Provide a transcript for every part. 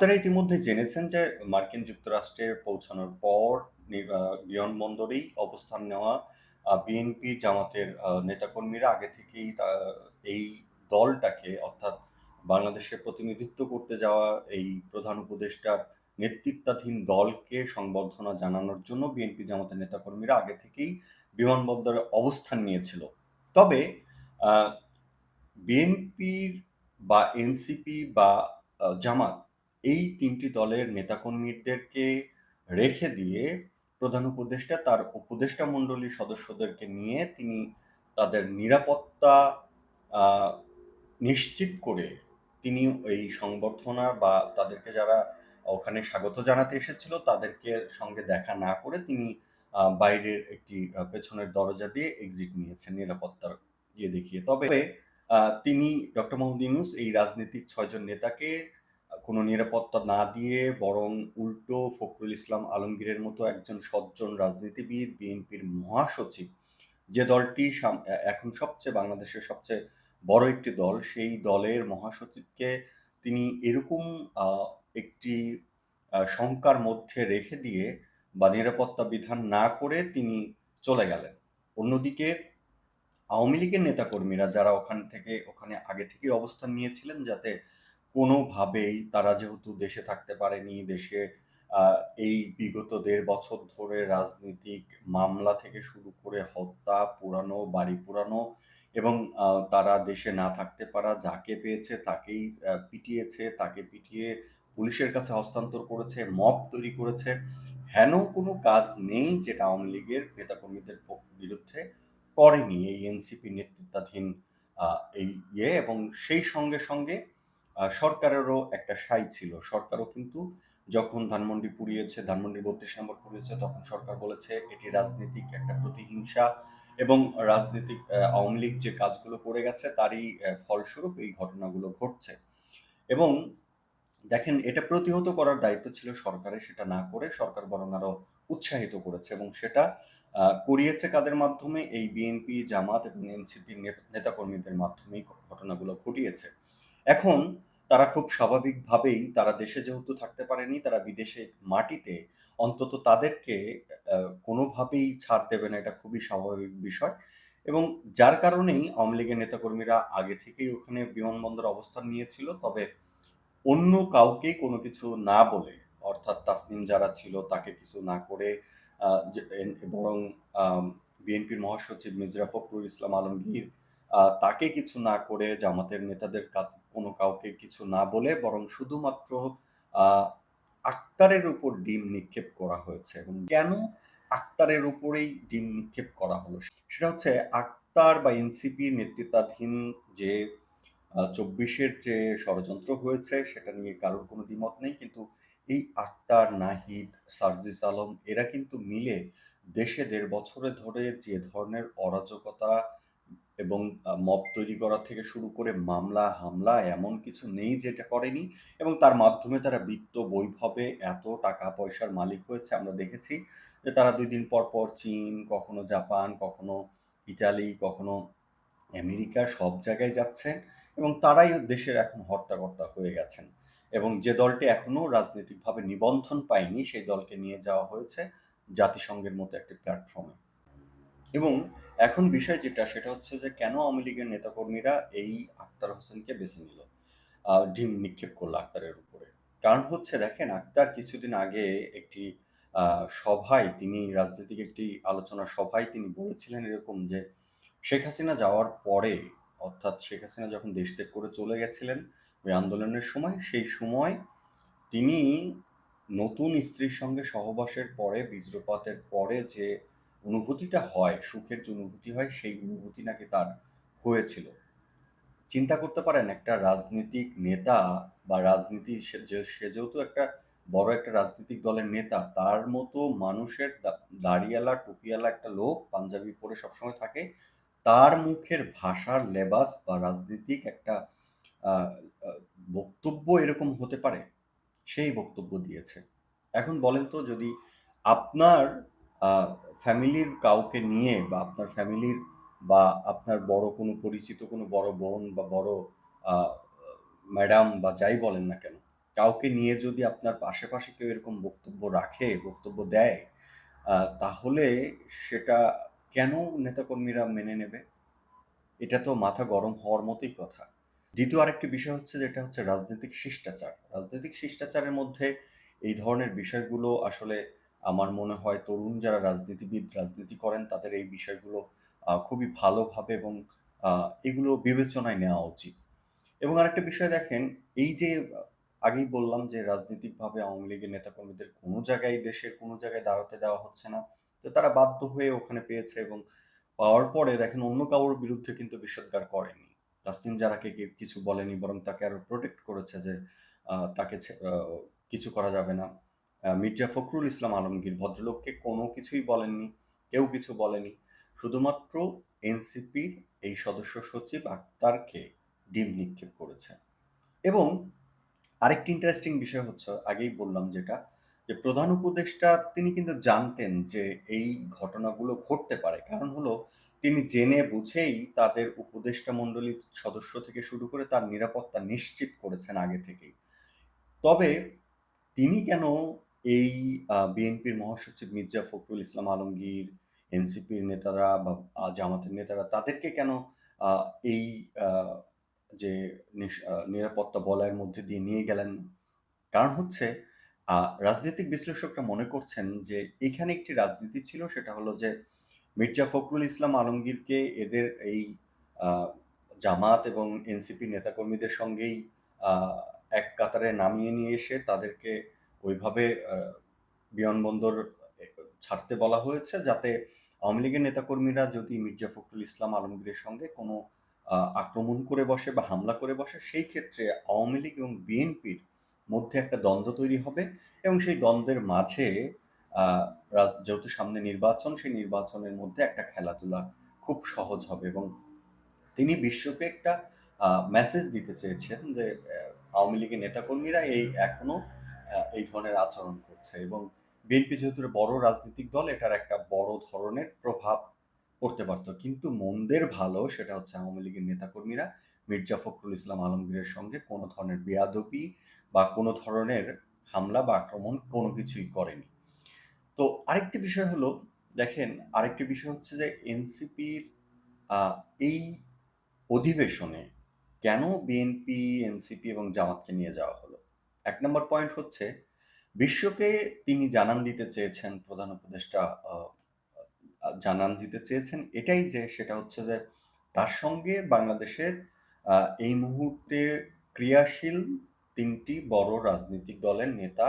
আপনারা ইতিমধ্যে জেনেছেন যে মার্কিন যুক্তরাষ্ট্রে পৌঁছানোর পর বিমানবন্দরেই অবস্থান নেওয়া বিএনপি জামাতের নেতাকর্মীরা আগে থেকেই এই দলটাকে অর্থাৎ বাংলাদেশের প্রতিনিধিত্ব করতে যাওয়া এই প্রধান উপদেষ্টার নেতৃত্বাধীন দলকে সংবর্ধনা জানানোর জন্য বিএনপি জামাতের নেতাকর্মীরা আগে থেকেই বিমানবন্দরে অবস্থান নিয়েছিল। তবে বিএনপির বা এনসিপি বা জামাত এই তিনটি দলের নেতাকর্মীদেরকে রেখে দিয়ে প্রধান উপদেষ্টা, তার উপদেষ্টা মণ্ডলীর সদস্যদেরকে নিয়ে তিনি তাদের নিরাপত্তা নিশ্চিত করে তিনি এই সংবর্ধনা বা তাদেরকে যারা ওখানে স্বাগত জানাতে এসেছিল, তাদেরকে সঙ্গে দেখা না করে তিনি বাইরের একটি পেছনের দরজা দিয়ে এক্সিট নিয়েছেন নিরাপত্তার ইয়ে দেখিয়ে। তবে তিনি ডক্টর মোহাম্মদ ইউনুস এই রাজনীতিক ছয়জন নেতাকে কোনো নিরাপত্তা না দিয়ে বরং উল্টো ফখরুল ইসলাম আলমগীরের মতো একজন সজ্জন রাজনীতিবিদ, বিএনপির মহাসচিব, যে দলটি এখন সবচেয়ে বাংলাদেশের সবচেয়ে বড় একটি দল, সেই দলের মহাসচিবকে তিনি এরকম একটি শঙ্কার মধ্যে রেখে দিয়ে বা নিরাপত্তা বিধান না করে তিনি চলে গেলেন। অন্যদিকে আওয়ামী লীগের নেতাকর্মীরা যারা ওখান থেকে, ওখানে আগে থেকে অবস্থান নিয়েছিলেন যাতে কোনোভাবেই তারা যেহেতু দেশে থাকতে পারেনি, দেশে এই বিগত দেড় বছর ধরে রাজনীতিক মামলা থেকে শুরু করে হত্যা পোড়ানো বাড়ি পোড়ানো এবং তারা দেশে না থাকতে পারা, যাকে পেয়েছে তাকেই পিটিয়েছে, তাকে পিটিয়ে পুলিশের কাছে হস্তান্তর করেছে, মব তৈরি করেছে। হেন কোনো কাজ নেই যেটা আওয়ামী লীগের নেতাকর্মীদের বিরুদ্ধে করেনি এই এনসিপি নেতৃত্বাধীন এই ইয়ে এবং সেই সঙ্গে সঙ্গে সরকারেরও একটা সাই ছিল। সরকারও কিন্তু যখন ধানমন্ডি পুড়িয়েছে, ধানমন্ডি বত্রিশ নম্বর পুড়িয়েছে, তখন সরকার বলেছে এটি রাজনৈতিক একটা প্রতিহিংসা এবং রাজনৈতিক আওয়ামী লীগ যে কাজগুলো করে গেছে তারই ফলস্বরূপ এই ঘটনাগুলো ঘটছে। এবং দেখেন, এটা প্রতিহত করার দায়িত্ব ছিল সরকারের সেটা না করে সরকার বরং আরও উৎসাহিত করেছে এবং সেটা করিয়েছে কাদের মাধ্যমে? এই বিএনপি, জামাত এবং এনসিপির নেতাকর্মীদের মাধ্যমেই ঘটনাগুলো ঘটিয়েছে। এখন তারা খুব স্বাভাবিকভাবেই তারা দেশে যেহেতু থাকতে পারেনি, তারা বিদেশে মাটিতে, অন্তত তাদেরকে কোনোভাবেই ছাড় দেবে না, এটা খুবই স্বাভাবিক বিষয়। এবং যার কারণেই আওয়ামী লীগের নেতাকর্মীরা আগে থেকেই ওখানে বিমানবন্দরে অবস্থান নিয়েছিল, তবে অন্য কাউকে কোনো কিছু না বলে, অর্থাৎ তাসনিম যারা ছিল তাকে কিছু না করে বরং বিএনপির মহাসচিব মির্জা ফখরুল ইসলাম আলমগীর তাকে কিছু না করে জামাতের নেতাদের কোনো কাউকে কিছু না বলে, বরং শুধুমাত্র আক্তারের উপর ডিম নিক্ষেপ করা হয়েছে। এবং কেন আক্তারের উপরেই ডিম নিক্ষেপ করা হলো? সেটা হচ্ছে আক্তার বা এনসিপির নেতৃত্বাধীন যে চব্বিশের যে ষড়যন্ত্র হয়েছে, সেটা নিয়ে কারোর কোনো দ্বিমত নেই। কিন্তু এই আক্তার, নাহিদ, সার্জিস আলম, এরা কিন্তু মিলে দেশে দেড় বছরে ধরে যে ধরনের অরাজকতা এবং মব তৈরি করা থেকে শুরু করে মামলা, হামলা এমন কিছু নেই যেটা করেনি এবং তার মাধ্যমে তারা বিত্ত বৈভবে এত টাকা পয়সার মালিক হয়েছে। আমরা দেখেছি যে তারা দুই দিন পর পর চীন, কখনো জাপান, কখনো ইটালি কখনো আমেরিকা সব জায়গায় যাচ্ছেন এবং তারাই দেশের এখন হর্তাকর্তা হয়ে গেছেন এবং যে দলটি এখনও রাজনৈতিকভাবে নিবন্ধন পায়নি সেই দলকে নিয়ে যাওয়া হয়েছে জাতিসংঘের মতো একটি প্ল্যাটফর্মে। এবং এখন বিষয় যেটা, সেটা হচ্ছে যে কেন আওয়ামী লীগের নেতাকর্মীরা এই আক্তার হোসেনকে বেছে নিল ডিম নিক্ষেপ করল আক্তারের উপরে। কারণ হচ্ছে দেখেন, আক্তার কিছুদিন আগে একটি সভায় তিনি, রাজনৈতিক একটি আলোচনা সভায় তিনি বলেছিলেন এরকম যে, শেখ হাসিনা যাওয়ার পরে, অর্থাৎ শেখ হাসিনা যখন দেশ ত্যাগ করে চলে গেছিলেন ওই আন্দোলনের সময়, সেই সময় তিনি নতুন স্ত্রীর সঙ্গে সহবাসের পরে বীজ্রপাতের পরে যে অনুভূতিটা হয়, সুখের যে অনুভূতি হয়, সেই অনুভূতি নাকি তার হয়েছিল। চিন্তা করতে পারেন, একটা রাজনৈতিক নেতা বা রাজনীতি, সে যে- সে যেহেতু একটা বড় একটা রাজনৈতিক দলের নেতা, তার মতো মানুষের দা- দাড়িওয়ালা টুপিওয়ালা একটা লোক পাঞ্জাবি পরে সবসময় থাকে, তার মুখের ভাষার লেবাস বা রাজনীতিক একটা বক্তব্য এরকম হতে পারে, সেই বক্তব্য দিয়েছে। এখন বলেন তো যদি আপনার ফ্যামিলির কাউকে নিয়ে বা আপনার ফ্যামিলির বা আপনার বড় কোনো পরিচিত কোনো বড় বোন বা বড় ম্যাডাম বা যাই বলেন না কেন কাউকে নিয়ে যদি আপনার আশেপাশে কেউ এরকম বক্তব্য রাখে, বক্তব্য দেয়, তাহলে সেটা কেন নেতাকর্মীরা মেনে নেবে? এটা তো মাথা গরম হওয়ার মতোই কথা। দ্বিতীয় আরেকটি বিষয় হচ্ছে যেটা হচ্ছে রাজনৈতিক শিষ্টাচার। রাজনৈতিক শিষ্টাচারের মধ্যে এই ধরনের বিষয়গুলো আসলে আমার মনে হয় তরুণ যারা রাজনীতিবিদ, রাজনীতি করেন তাদের এই বিষয়গুলো খুবই ভালোভাবে এবং এগুলো বিবেচনায় নেওয়া উচিত। এবং আরেকটা বিষয় দেখেন, এই যে আগেই বললাম যে রাজনৈতিকভাবে আওয়ামী লীগের নেতাকর্মীদের কোনো জায়গায় দেশের কোনো জায়গায় দাঁড়াতে দেওয়া হচ্ছে না। তো তারা বাধ্য হয়ে ওখানে পেয়েছে এবং পাওয়ার পরে দেখেন অন্য কারোর বিরুদ্ধে কিন্তু বিষোদ্গার করেনি। তাসনিম জারাকে কে কিছু বলেনি বরং তাকে আরও প্রোটেক্ট করেছে যে তাকে কিছু করা যাবে না। মির্জা ফখরুল ইসলাম আলমগীর ভদ্রলোককে কোনো কিছুই বলেননি। কেউ কিছু বলেনি। শুধুমাত্র এনসিপির এই সদস্য সচিব আক্তারকে ডিম নিক্ষেপ করেছে। এবং আরেকটি ইন্টারেস্টিং বিষয় হচ্ছে আগেই বললাম যেটা, যে প্রধান উপদেষ্টা তিনি কিন্তু জানতেন যে এই ঘটনাগুলো ঘটতে পারে। কারণ হলো তিনি জেনে বুঝেই তাদের উপদেষ্টা মণ্ডলীর সদস্য থেকে শুরু করে তার নিরাপত্তা নিশ্চিত করেছেন আগে থেকেই। তবে তিনি কেন এই বিএনপির মহাসচিব মির্জা ফখরুল ইসলাম আলমগীর, এনসিপির নেতারা বা জামাতের নেতারা তাদেরকে কেন এই যে নিরাপত্তা বলয়ের মধ্যে দিয়ে নিয়ে গেলেন? কারণ হচ্ছে রাজনৈতিক বিশ্লেষকরা মনে করছেন যে এখানে একটি রাজনীতি ছিল সেটা হলো যে মির্জা ফখরুল ইসলাম আলমগীরকে এদের এই জামাত এবং এনসিপির নেতাকর্মীদের সঙ্গেই এক কাতারে নামিয়ে নিয়ে এসে তাদেরকে ওইভাবে বিমানবন্দর ছাড়তে বলা হয়েছে যাতে আওয়ামী লীগের নেতাকর্মীরা যদি মির্জা ফখরুল ইসলাম আলমগীরের সঙ্গে কোনো আক্রমণ করে বসে বা হামলা করে বসে সেই ক্ষেত্রে আওয়ামী লীগ এবং বিএনপির মধ্যে একটা দ্বন্দ্ব তৈরি হবে এবং সেই দ্বন্দ্বের মাঝে যেহেতু সামনে নির্বাচন, সেই নির্বাচনের মধ্যে একটা খেলাধুলা খুব সহজ হবে এবং তিনি বিশ্বকে একটা মেসেজ দিতে চেয়েছেন যে আওয়ামী লীগের নেতাকর্মীরা এই এখনও আ এই ধরনের আচরণ করছে এবং বিএনপি যেহেতু বড় রাজনৈতিক দল এটার একটা বড় ধরনের প্রভাব পড়তে পারত। কিন্তু মন্দের ভালো সেটা হচ্ছে আওয়ামী লীগের নেতাকর্মীরা মির্জা ফখরুল ইসলাম আলমগীরের সঙ্গে কোনো ধরনের বেয়াদবি বা কোনো ধরনের হামলা বা আক্রমণ কোনো কিছুই করেনি। তো আরেকটি বিষয় হলো দেখেন আরেকটি বিষয় হচ্ছে যে এনসিপির এই অধিবেশনে কেন বিএনপি, এনসিপি এবং জামাতকে নিয়ে যাওয়া হলো? ১ নম্বর পয়েন্ট হচ্ছে, বিশ্বকে তিনি জানান দিতে চেয়েছেন, প্রধান উপদেষ্টা জানান দিতে চেয়েছেন এটাই যে, সেটা হচ্ছে যে, তার সঙ্গে বাংলাদেশের এই মুহূর্তে ক্রিয়াশীল তিনটি বড় রাজনৈতিক দলের নেতা,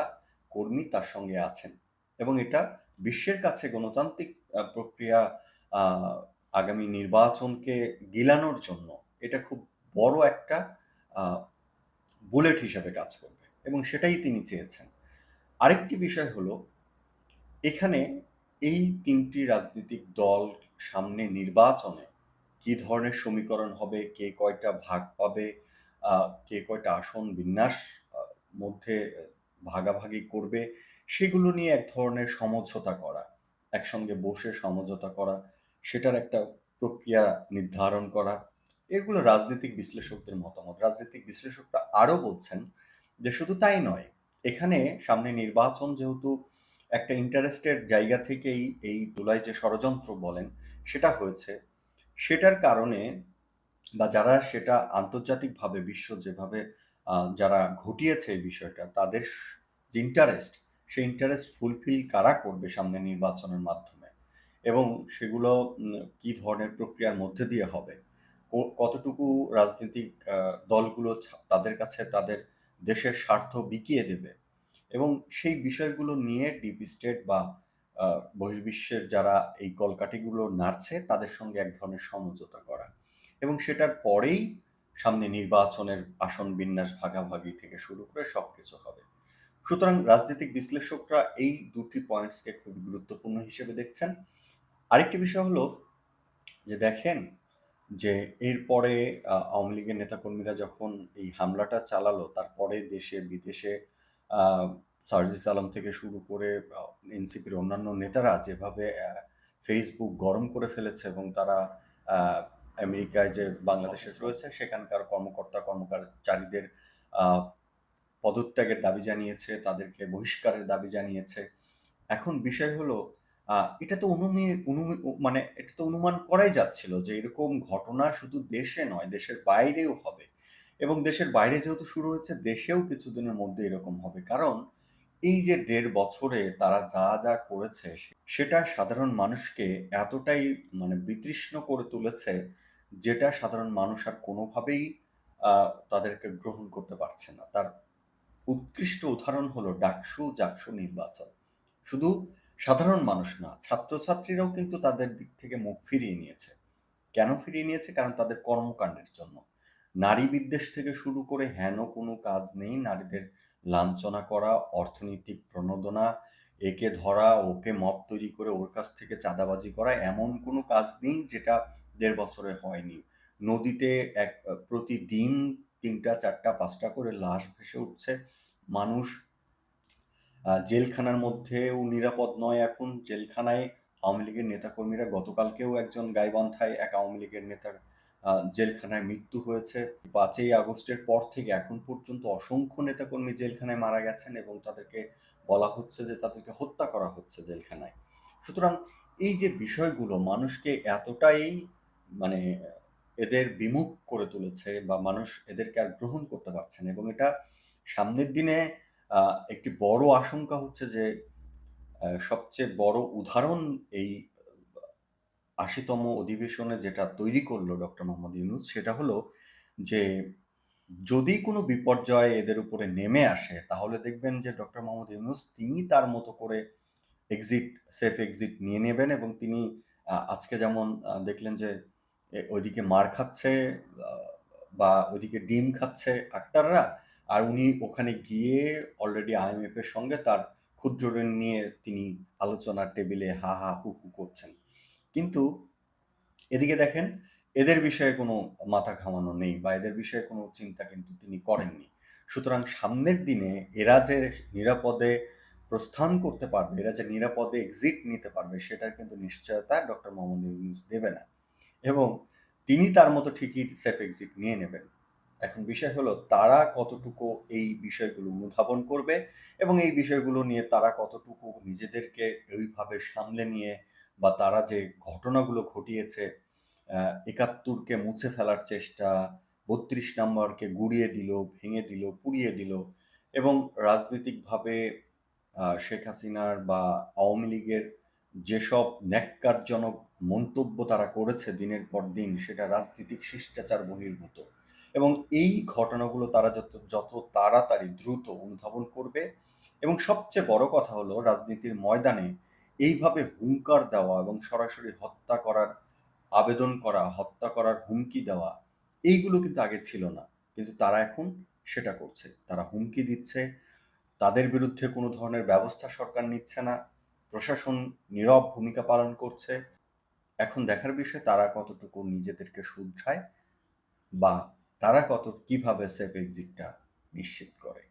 কর্মী তার সঙ্গে আছেন। এবং এটা বিশ্বের কাছে গণতান্ত্রিক প্রক্রিয়া আগামী নির্বাচনকে গিলানোর জন্য এটা খুব বড় একটা বুলেট হিসেবে কাজ করবে এবং সেটাই তিনি চেয়েছেন। আরেকটি বিষয় হলো এখানে এই তিনটি রাজনৈতিক দল সামনে নির্বাচনে কি ধরনের সমীকরণ হবে, কে কয়টা ভাগ পাবে, কে কয়টা আসন বিন্যাস মধ্যে ভাগাভাগি করবে, সেগুলো নিয়ে এক ধরনের সমঝোতা করা। একসঙ্গে বসে সমঝোতা করা, সেটার একটা প্রক্রিয়া নির্ধারণ করা। এগুলো রাজনৈতিক বিশ্লেষকদের মতামত। রাজনৈতিক বিশ্লেষকরা আরও বলছেন যে শুধু তাই নয়, এখানে সামনে নির্বাচন যেহেতু একটা ইন্টারেস্টের জায়গা থেকেই এই ধুলাই যে ষড়যন্ত্র বলেন সেটা হয়েছে। সেটার কারণে বা যারা সেটা আন্তর্জাতিকভাবে বিশ্ব যেভাবে যারা ঘটিয়েছে এই বিষয়টা তাদের যে ইন্টারেস্ট, সেই ইন্টারেস্ট ফুলফিল কারা করবে সামনে নির্বাচনের মাধ্যমে এবং সেগুলো কি ধরনের প্রক্রিয়ার মধ্যে দিয়ে হবে, কতটুকু রাজনৈতিক দলগুলো তাদের কাছে তাদের দেশের স্বার্থ বিকিয়ে দেবে এবং সেই বিষয়গুলো নিয়ে ডিপ স্টেট বা বহির্বিশ্বের যারা এই কলকাঠিগুলো নাড়ছে, তাদের সঙ্গে এক ধরনের সমঝোতা করা এবং সেটার পরেই সামনে নির্বাচনের আসন বিন্যাস ভাগাভাগি থেকে শুরু করে সব কিছু হবে। সুতরাং রাজনৈতিক বিশ্লেষকরা এই দুটি পয়েন্টসকে খুব গুরুত্বপূর্ণ হিসেবে দেখছেন। আরেকটি বিষয় হলো যে দেখেন যে এরপরে আ আওয়ামী লীগের নেতাকর্মীরা যখন এই হামলাটা চালালো তারপরে দেশে বিদেশে আ সার্জিস আলম থেকে শুরু করে আ এনসিপির অন্যান্য নেতারা যেভাবে অ্যা Facebook গরম করে ফেলেছে এবং তারা আ আমেরিকায় যে বাংলাদেশে রয়েছে সেখানকার কর্মকর্তা কর্মচারীদের আ পদত্যাগের দাবি জানিয়েছে, তাদেরকে বহিষ্কারের দাবি জানিয়েছে। এখন বিষয় হলো এটা তো অনুমি মানে এটা তো অনুমান করাই যাচ্ছিল যে এরকম ঘটনা শুধু দেশে নয়, দেশের বাইরেও হবে। এবং দেশের বাইরে যেহেতু শুরু হয়েছে, দেশেও কিছুদিনের মধ্যে এরকম হবে। কারণ এই যে ১.৫ বছরে তারা যা, যা করেছে সেটা সাধারণ মানুষকে এতটাই মানে বিতৃষ্ণ করে তুলেছে, যেটা সাধারণ মানুষ আর কোনোভাবেই তাদেরকে গ্রহণ করতে পারছে না। তার উৎকৃষ্ট উদাহরণ হলো ডাকসু-জাকসু নির্বাচন। শুধু সাধারণ মানুষ না, ছাত্রছাত্রীরাও কিন্তু তাদের দিক থেকে মুখ ফিরিয়ে নিয়েছে। কেন ফিরিয়ে নিয়েছে? কারণ তাদের কর্মকাণ্ডের জন্য। নারী বিদ্বেষ থেকে শুরু করে হেন কোনো কাজ নেই। নারীদের লাঞ্ছনা করা, অর্থনৈতিক প্রণোদনা, একে ধরা, ওকে মপ তৈরি করে ওর কাছ থেকে চাঁদাবাজি করা, এমন কোনো কাজ নেই যেটা দেড় বছরে হয়নি। নদীতে এক প্রতিদিন ৩ টা, ৪ টা, ৫ টা করে লাশ ভেসে উঠছে। মানুষ জেলখানার মধ্যেও নিরাপদ নয় এখন। জেলখানায় আওয়ামী লীগের নেতাকর্মীরা গতকালকেও একজন গাইবান্ধায় এক আওয়ামী লীগের নেতার জেলখানায় মৃত্যু হয়েছে। ৫ই আগস্টের পর থেকে এখন পর্যন্ত অসংখ্য নেতাকর্মী জেলখানায় মারা গেছেন এবং তাদেরকে বলা হচ্ছে যে তাদেরকে হত্যা করা হচ্ছে জেলখানায়। সুতরাং এই যে বিষয়গুলো মানুষকে এতটাই মানে এদের বিমুখ করে তুলেছে বা মানুষ এদেরকে আর গ্রহণ করতে পারছে না এবং এটা সামনের দিনে একটি বড় আশঙ্কা হচ্ছে যে সবচেয়ে বড় উদাহরণ এই আ ৮০ তম অধিবেশনে যেটা তৈরি করল ডক্টর মোহাম্মদ ইউনূস সেটা হলো যে যদি কোনো বিপর্যয় এদের উপরে নেমে আসে তাহলে দেখবেন যে ডক্টর মোহাম্মদ ইউনূস তিনি তার মতো করে এক্সিট সেফ এক্সিট নিয়ে নেবেন এবং তিনি আজকে যেমন দেখলেন যে ওইদিকে মার খাচ্ছে বা ওইদিকে ডিম খাচ্ছে আক্তাররা, আর উনি ওখানে গিয়ে অলরেডি আইএমএফ এর সঙ্গে তার ক্ষুদ্র ঋণ নিয়ে তিনি আলোচনার টেবিলে হা, হা, হু, হু করছেন। কিন্তু এদিকে দেখেন এদের বিষয়ে কোনো মাথা ঘামানো নেই বা এদের বিষয়ে কোনো চিন্তা কিন্তু তিনি করেননি। সুতরাং সামনের দিনে এরা যে নিরাপদে প্রস্থান করতে পারবে, এরা যে নিরাপদে এক্সিট নিতে পারবে সেটার কিন্তু নিশ্চয়তা ডক্টর মোহাম্মদ ইউনূস দেবে না। এবং তিনি তার মতো ঠিকই সেফ এক্সিট নিয়ে নেবেন। এখন বিষয় হলো তারা কতটুকু এই বিষয়গুলো অনুধাবন করবে এবং এই বিষয়গুলো নিয়ে তারা কতটুকু নিজেদেরকে ওইভাবে সামলে নিয়ে বা তারা যে ঘটনাগুলো ঘটিয়েছে একাত্তরকে মুছে ফেলার চেষ্টা, ৩২ নম্বরকে গুঁড়িয়ে দিল, ভেঙে দিল, পুড়িয়ে দিল এবং রাজনৈতিকভাবে শেখ হাসিনার বা আওয়ামী লীগের যেসব ন্যাক্কারজনক মন্তব্য তারা করেছে দিনের পর দিন সেটা রাজনীতিক শিষ্টাচার বহির্ভূত। এবং এই ঘটনাগুলো তারা যত যত তাড়াতাড়ি দ্রুত অনুধাবন করবে এবং সবচেয়ে বড় কথা হলো রাজনীতির ময়দানে এইভাবে হুঙ্কার দেওয়া এবং সরাসরি হত্যা করার আবেদন করা, হত্যা করার হুমকি দেওয়া, এইগুলো কিন্তু আগে ছিল না। কিন্তু তারা এখন সেটা করছে। তারা হুমকি দিচ্ছে, তাদের বিরুদ্ধে কোনো ধরনের ব্যবস্থা সরকার নিচ্ছে না। প্রশাসন নীরব ভূমিকা পালন করছে। এখন দেখার বিষয় তারা কতটুকু নিজেদেরকে শুধরায় বা তারা কত কীভাবে সেফ এক্সিটটা নিশ্চিত করে।